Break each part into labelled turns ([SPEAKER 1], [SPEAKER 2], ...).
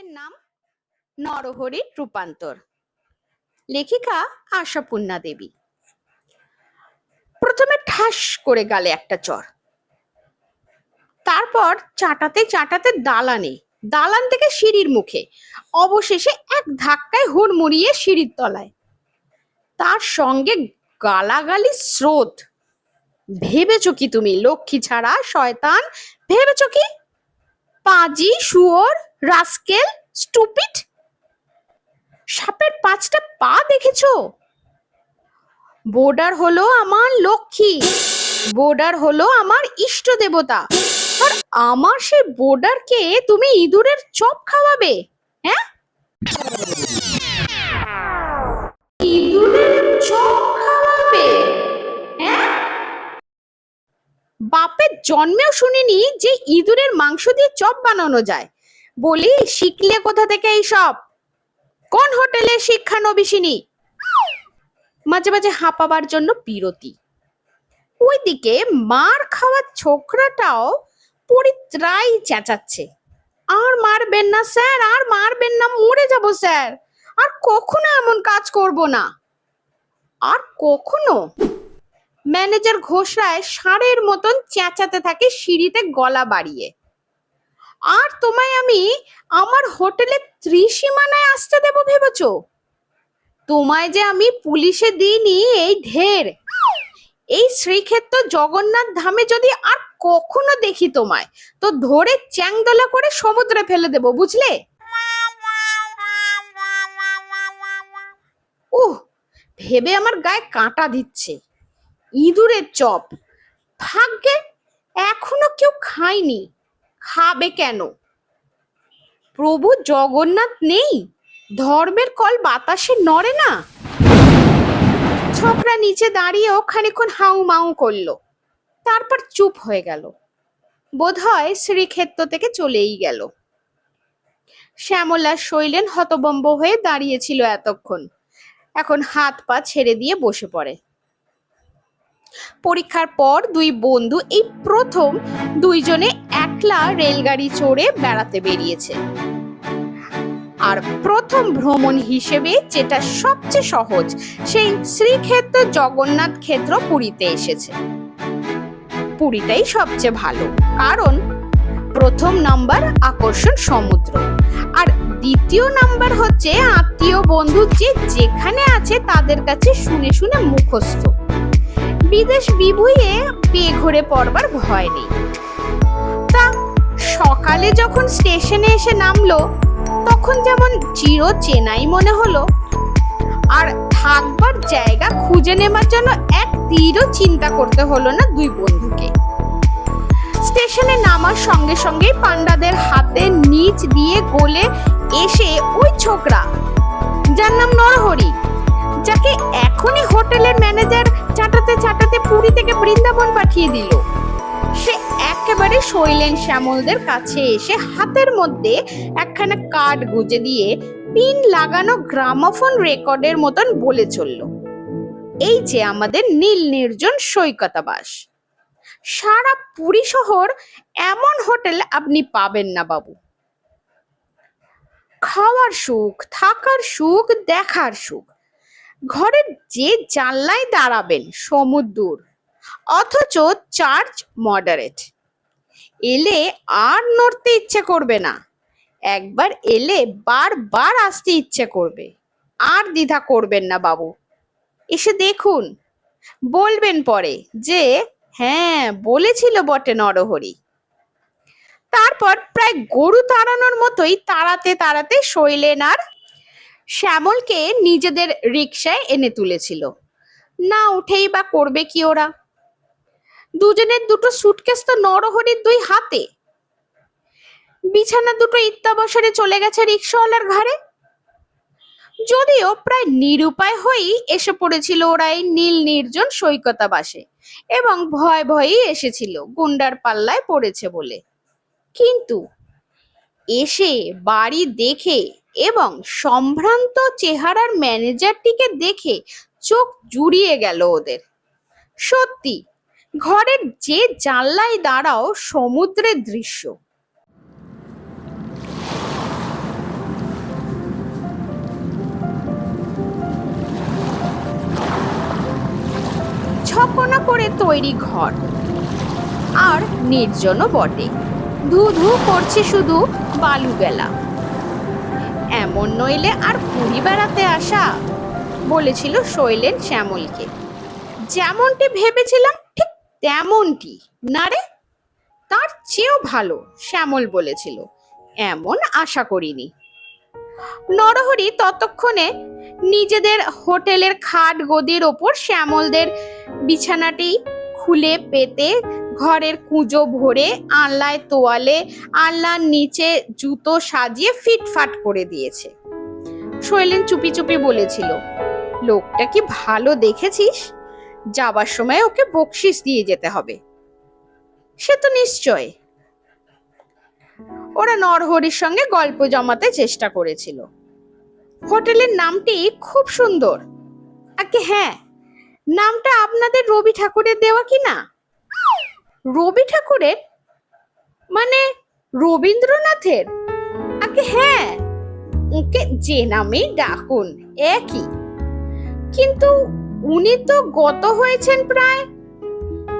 [SPEAKER 1] গল্পের নাম নরহরির রূপান্তর। লেখিকা আশাপূর্ণা দেবী। প্রথমে ঠাস করে গালে একটা চর। তারপর চাটাতে চাটাতে দালানে, দালান থেকে সিঁড়ির মুখে, অবশেষে এক ধাক্কায় হুড়মুড়িয়ে সিঁড়ির তলায়। তার সঙ্গে গালাগালি স্রোত। ভেবেছো কি তুমি, লক্ষ্মী ছাড়া শয়তান? ভেবেছো কি? পাজি, শুয়োর, রাস্কেল, স্টুপিড। সাপের পাঁচটা পা দেখেছ? বোর্ডার হলো আমার লক্ষ্মী। বোর্ডার হলো আমার ইষ্ট দেবতা। আর আমার সেই বোর্ডারকে তুমি ইঁদুরের চপ খাওয়াবে হ্যাঁ? ইঁদুরের বাপের জন্মেও শুনিনি যে ইঁদুরের মাংস দিয়ে চপ বানানো যায়। বলি, শিখলে কোথা থেকে এই সব কোন হোটেলে শিক্ষা নবিসিনী মাঝে মাঝে হাঁপাবার জন্য বিরতি। ওইদিকে মার খাওয়ার ছোকরাটাও পরিত্রাই চেঁচাচ্ছে। আর মারবেন না স্যার, আর মারবেন না, মরে যাব স্যার। আর কখনো এমন কাজ করব না। আর কখনো ম্যানেজার ঘোষরায় ষাঁড়ের মতন চেঁচাতে থাকে সিঁড়িতে গলা বাড়িয়ে। আর তোমায় আমি আমার হোটেলে ত্রিসীমানায় আসতে দেব ভেবেছ? তোমায় যে আমি পুলিশে দিইনি, এই ঢের। এই শ্রীক্ষেত্র জগন্নাথ ধামে যদি আর কখনো দেখি তোমায়, তো ধরে চ্যাংদোলা করে সমুদ্রে ফেলে দেব, বুঝলে? উহ, ভেবে আমার গায়ে কাঁটা দিচ্ছে। ইঁদুরের চপ। ভাগ্যে এখনও কেউ খায়নি। খাবে কেন? প্রভু জগন্নাথ নেই। ধর্মের কল বাতাসে নড়ে না। ছোকরা নিচে দাঁড়িয়েও খানিক্ষণ হাউ মাউ করল। তারপর চুপ হয়ে গেল। বোধহয় শ্রীক্ষেত্র থেকে চলেই গেল। শ্যামলা শৈলেন হতবম্ব হয়ে দাঁড়িয়েছিল এতক্ষণ। এখন হাত পা ছেড়ে দিয়ে বসে পড়ে। পরীক্ষার পর দুই বন্ধু এই প্রথম দুইজনে একলা রেলগাড়ি চড়ে বেড়াতে বেরিয়েছে। আর প্রথম ভ্রমণ হিসেবে যেটা সবচেয়ে সহজ, সেই শ্রীক্ষেত্র জগন্নাথ ক্ষেত্র পুরীতে এসেছে। পুরীটাই সবচেয়ে ভালো, কারণ প্রথম নাম্বার আকর্ষণ সমুদ্র। আর দ্বিতীয় নাম্বার হচ্ছে আত্মীয় বন্ধু যে যেখানে আছে তাদের কাছে শুনে শুনে মুখস্থ। বিদেশ বিভুঁইয়ে বিয়ে ঘুরে পড়বার ভয় নেই। তা সকালে যখন স্টেশনে এসে নামলো, তখন যেমন চির চেনাই মনে হলো, আর থাকবার জায়গা খুঁজে নেবার জন্য এক তীরও চিন্তা করতে হলো না দুই বন্ধুকে। স্টেশনে নামার সঙ্গে সঙ্গে পান্ডাদের হাতে নিচ দিয়ে গোলে এসে ওই ছোকরা, যার নাম নরহরি যাকে এখনই হোটেলের ম্যানেজার চাটাতে চাটাতে পুরী থেকে বৃন্দাবন পাঠিয়ে দিল। সে একেবারে শৈলেন শ্যামলদের কাছে এসে হাতের মধ্যে একখানা কার্ড গুজে দিয়ে পিন লাগানো গ্রামোফোন রেকর্ডের মতন বলে চলল। এই যে আমাদের নীল নির্জন সৈকতাবাস। সারা পুরী শহর এমন হোটেল আপনি পাবেন না বাবু। খাওয়ার সুখ, থাকার সুখ, দেখার সুখ। ঘরের যে জানলায় দাঁড়াবেন সমুদ্র অথচ চার্জ মডারেট এলে আর নড়তে ইচ্ছে করবে না। একবার এলে বারবার আসতে ইচ্ছে করবে। আর দ্বিধা করবেন না বাবু। এসে দেখুন, বলবেন পরে যে হ্যাঁ বলেছিল বটে নরহরি। তারপর প্রায় গরু তাড়ানোর মতোই তাড়াতে তাড়াতে শৈলেন আর শ্যামলকে নিজেদের রিকশায় এনে তুলেছিল। না উঠেই বা করবে কি ওরা? দুজনের দুটো সুটকেস তো নরহরির দুই হাতে। বিছানা দুটো ইত্যাবসরে চলে গেছে রিক্সাওয়ালার ঘাড়ে। যদিও প্রায় নিরুপায় হয়েই এসে পড়েছিল ওরা এই নীল নির্জন সৈকতাবাসে এবং ভয় ভয়েই এসেছিল গুন্ডার পাল্লায় পড়েছে বলে। কিন্তু এসে বাড়ি দেখে এবং সম্ভ্রান্ত চেহারার ম্যানেজারটিকে দেখে চোখ জুড়িয়ে গেল ওদের। সত্যি, ঘরের যে জানলায় দাঁড়াও সমুদ্রের দৃশ্য। ছকোনা করে তৈরি ঘর। আর নির্জনও বটে। ধু ধু করছে শুধু বালু বেলা এমন নইলে আর পুরী বেড়াতে আসা? বলেছিল শৈলেন শ্যামলকে। যেমনটি ভেবেছিলাম, ঠিক তেমনটি। না রে? তার চেয়েও ভালো, শ্যামল বলেছিল। এমন আশা করিনি। নরহরি ততক্ষণে নিজেদের হোটেলের খাট গদির ওপর শ্যামলদের বিছানাটি খুলে পেতে ঘরের কুঁজো ভরে আনলায় তোয়ালে আনলার নিচে জুতো সাজিয়ে ফিটফাট করে দিয়েছে। শৈলেন চুপি চুপি বলেছিল, লোকটা কি ভালো দেখেছিস? যাবার সময় ওকে বকশিস দিয়ে যেতে হবে। সে তো নিশ্চয়। ওরা নরহরির সঙ্গে গল্প জমাতে চেষ্টা করেছিল। হোটেলের নামটি খুব সুন্দর। আগে হ্যাঁ নামটা আপনাদের রবি ঠাকুরের দেওয়া কি না? রবি ঠাকুরের মানে রবীন্দ্রনাথের? আগে হ্যাঁ ওকে যে নামেই ডাকুন, একই। কিন্তু উনি তো গত হয়েছেন প্রায়।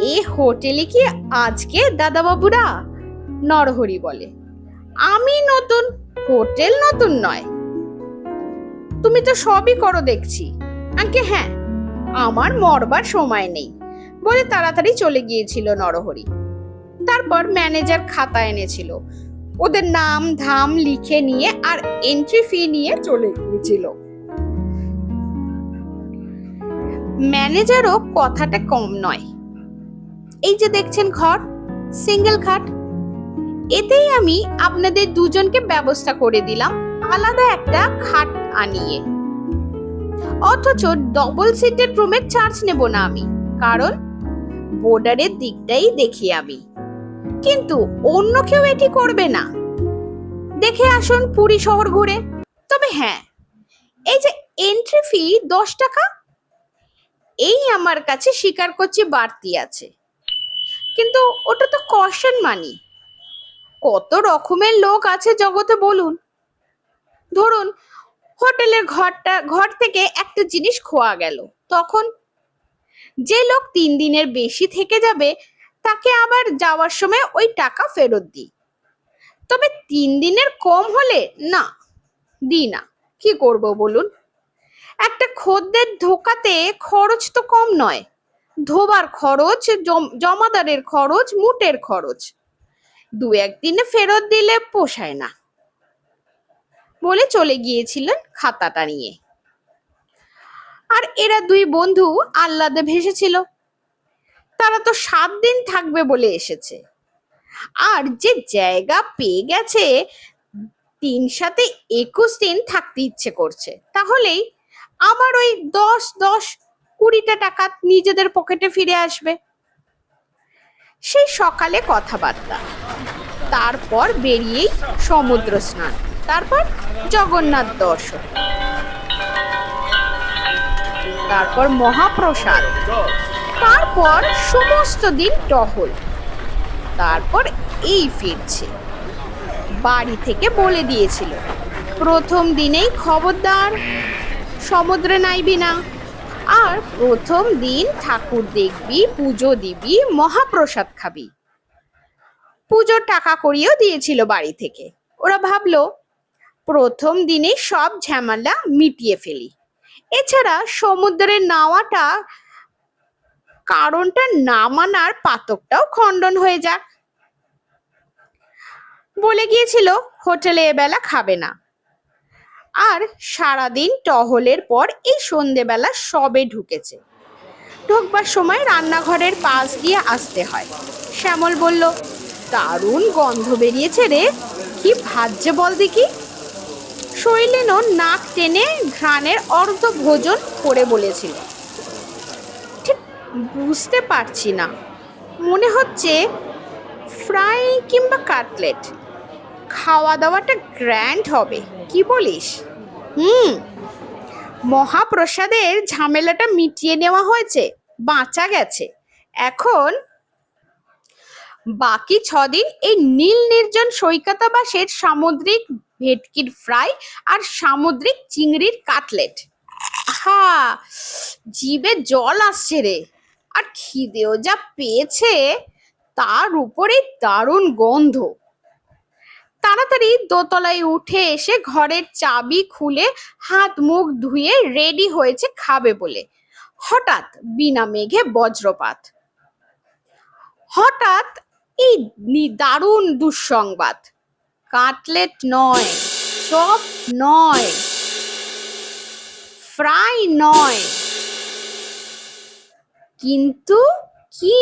[SPEAKER 1] এ হোটেলে কি আজকে দাদাবাবুরা নরহরি বলে? আমি নতুন, হোটেল নতুন নয়। তুমি তো সবই করো দেখছি। আঙ্কে হ্যাঁ আমার মরবার সময় নেই। বলে তাড়াতাড়ি চলে গিয়েছিল নরহরি। তারপর ম্যানেজার খাতা এনেছিল। ওদের নাম, ধাম লিখে নিয়ে আর এন্ট্রি ফি নিয়ে চলে গিয়েছিল। ম্যানেজারও কথাটা কম নয়। এই যে দেখছেন ঘর সিঙ্গেল খাট এতেই আমি আপনাদের দুজনকে ব্যবস্থা করে দিলাম, আলাদা একটা খাট আনিয়ে। অথচ ডবল সিটের রুমের চার্জ নেব না আমি, কারণ বোর্ডারের দিকটাই দেখি আমি। কিন্তু অন্য কেউ এটি করবে না। দেখে আসুন পুরী শহর ঘুরে। তবে হ্যাঁ এই যে এন্ট্রি ফি দশ টাকা, এই আমার কাছে স্বীকার করছি বাড়তি আছে। কিন্তু ওটা তো কশন মানি কত রকমের লোক আছে জগতে বলুন। ধরুন, হোটেলের ঘরটা, ঘর থেকে একটা জিনিস খোয়া গেল, তখন যে লোক তিন দিনের বেশি থেকে যাবে, তাকে আবার যাওয়ার সময় ওই টাকা ফেরত দিই। তবে তিন দিনের কম হলে না, দিই না। কি করব বলুন? একটা খদ্দের ঢোকাতে খরচ তো কম নয়। ধোবার খরচ, জম- জমাদারের খরচ, মুটের খরচ। দু একদিনে ফেরত দিলে পোষায় না। বলে চলে গিয়েছিলেন খাতাটা নিয়ে। আর এরা দুই বন্ধু আহ্লাদে ভেসেছিল। তারা তো সাত দিন থাকবে বলে এসেছে। আর যে জায়গা পেয়ে গেছে, তিন সাথে একুশ দিন থাকতে ইচ্ছে করছে। তাহলেই আমার ওই দশ দশ, কুড়িটা টাকা নিজেদের পকেটে ফিরে আসবে। সেই সকালে কথাবার্তা। তারপর বেরিয়েই সমুদ্র স্নান তারপর জগন্নাথ দর্শন। তারপর মহাপ্রসাদ। তারপর সমস্ত দিন টহল। তারপর এই ফিরছে। বাড়ি থেকে বলে দিয়েছিল, প্রথম দিনেই খবরদার, সমুদ্রে নাইবি না। আর প্রথম দিন ঠাকুর দেখবি, পুজো দিবি, মহাপ্রসাদ খাবি। পুজোর টাকা করিয়েও দিয়েছিল বাড়ি থেকে। ওরা ভাবলো, প্রথম দিনে সব ঝামেলা মিটিয়ে ফেলি। এছাড়া সমুদ্রে নাওয়াটা কারণটা না মানার পাতকটাও খণ্ডন হয়ে যাক বলে গিয়েছিল, হোটেলে এবেলা খাবে না। আর সারাদিন টহলের পর এই সন্ধেবেলা সবে ঢুকেছে। ঢোকবার সময় রান্নাঘরের পাশ দিয়ে আসতে হয়। শ্যামল বলল, দারুণ গন্ধ বেরিয়েছে রে। কি ভাজ্যে বল দেখি। শৈলেনও নাক টেনে ঘ্রাণের অর্ধ ভোজন করে বলেছিল। ঠিক বুঝতে পারছি না। মনে হচ্ছে ফ্রাই কিংবা কাটলেট। খাওয়া দাওয়াটা গ্র্যান্ড হবে, কি বলিস? হুম, মহাপ্রসাদের ঝামেলাটা মিটিয়ে নেওয়া হয়েছে, বাঁচা গেছে। এখন বাকি ছদিন এই নীল নির্জন সৈকতাবাসের সামুদ্রিক ভেটকির ফ্রাই আর সামুদ্রিক চিংড়ির কাটলেট। হা জিভে জল আসছে রে। আর খিদেও যা পেয়েছে তার উপরে দারুণ গন্ধ। তাড়াতাড়ি দোতলায় উঠে এসে ঘরের চাবি খুলে হাত মুখ ধুয়ে রেডি হয়েছে খাবে বলে। হঠাৎ বিনা মেঘে বজ্রপাত। এই দারুণ দুঃসংবাদ। কাটলেট নয়, চপ নয়, ফ্রাই নয়। কিন্তু কি?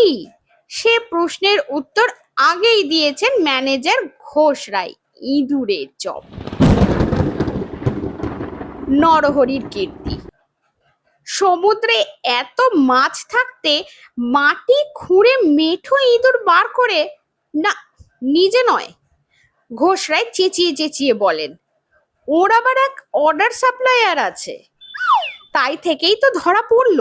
[SPEAKER 1] সে প্রশ্নের উত্তর আগেই দিয়েছেন ম্যানেজার ঘোষ রায়, ইঁদুরের চপ। নরহরির কীর্তি। সমুদ্রে এত মাছ থাকতে মাটি খুঁড়ে মেঠো ইঁদুর বার করে না, নিজে নয়। ঘোষ রায় চেঁচিয়ে চেঁচিয়ে বলেন, ওর আবার এক অর্ডার সাপ্লায়ার আছে। তাই থেকেই তো ধরা পড়ল।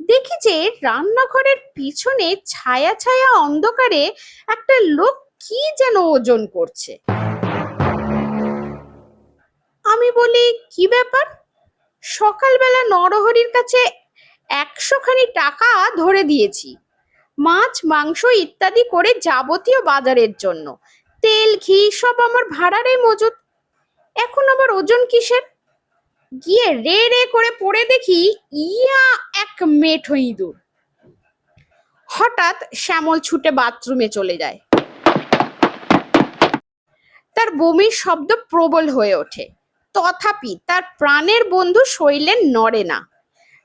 [SPEAKER 1] দেখি যে রান্নাঘরের পিছনে ছায়া ছায়া অন্ধকারে একটা লোক কি যেন ওজন করছে। আমি বলি, কি ব্যাপার? সকালবেলা নরহরির কাছে একশোখানি টাকা ধরে দিয়েছি। মাছ, মাংস ইত্যাদি করে যাবতীয় বাজারের জন্য। তেল, ঘি সব আমার ভাড়ারে মজুদ। এখন আবার ওজন কিসের? গিয়ে রে রে করে পড়ে দেখি, ইয়া, এক মেঠো ইঁদুর হঠাৎ শ্যামল ছুটে বাথরুমে চলে যায়। তার বমির শব্দ প্রবল হয়ে ওঠে। তথাপি তার প্রাণের বন্ধু শৈলেন নড়ে না।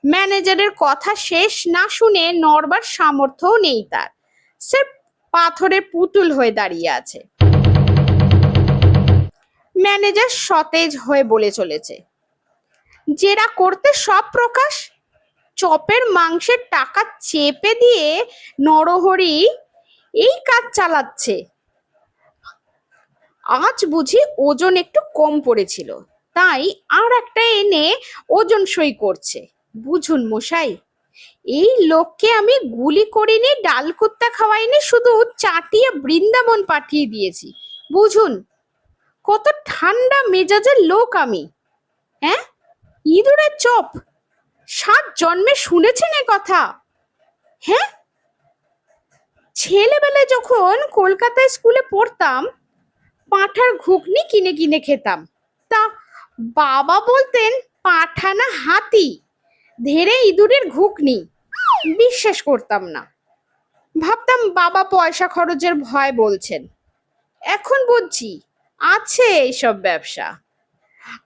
[SPEAKER 1] ম্যানেজারের কথা শেষ না শুনে নড়বার সামর্থ্যও নেই তার। সে পাথরের পুতুল হয়ে দাঁড়িয়ে আছে। ম্যানেজার সতেজ হয়ে বলে চলেছে, জেরা করতে সব প্রকাশ? চপের মাংসের টাকা চেপে দিয়ে নরহরি এই কাজ চালাচ্ছে। আজ বুঝি ওজন একটু কম পড়েছিল, তাই আর একটা এনে ওজন সই করছে। বুঝুন মশাই, এই লোককে আমি গুলি করিনি, ডাল কুত্তা খাওয়াইনি, শুধু চাটিয়ে বৃন্দাবন পাঠিয়ে দিয়েছি। বুঝুন, কত ঠান্ডা মেজাজের লোক আমি। হ্যাঁ? ইঁদুরের চপ, সাত জন্মে শুনেছেন এ কথা? হ্যাঁ? ছেলেবেলায় যখন কলকাতায় স্কুলে পড়তাম, পাঁঠার ঘুগনি কিনে কিনে খেতাম। তা বাবা বলতেন পাঁঠা না হাতি। ধেরে ইঁদুরের ঘুগনি। বিশ্বাস করতাম না। ভাবতাম বাবা পয়সা খরচের ভয় বলছেন। এখন বুঝছি, আছে এইসব ব্যবসা।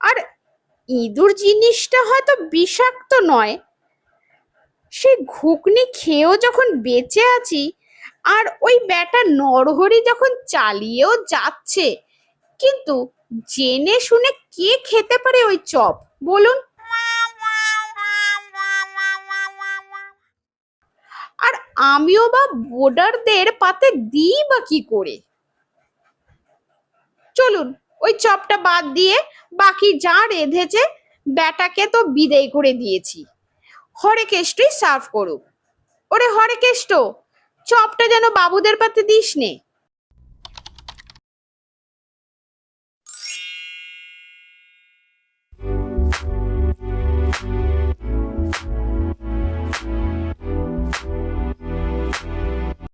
[SPEAKER 1] আর ইঁদুর জিনিসটা হয়তো বিষাক্ত নয়। সে ঘুগনি খেয়েও যখন বেঁচে আছি, আর ওই ব্যাটা নরহরি যখন চালিয়েও যাচ্ছে, কিন্তু জেনে শুনে কে খেতে পারে ওই চপ, বলুন? আমিও বা বোর্ডারদের পাতে দিই বা কি করে? চলুন, ওই চপটা বাদ দিয়ে বাকি যা রেঁধেছে ব্যাটাকে তো বিদায় করে দিয়েছি। হরেকেষ্টই সার্ভ করুক। ওরে হরেকেষ্ট চপটা যেন বাবুদের পাতে দিস নে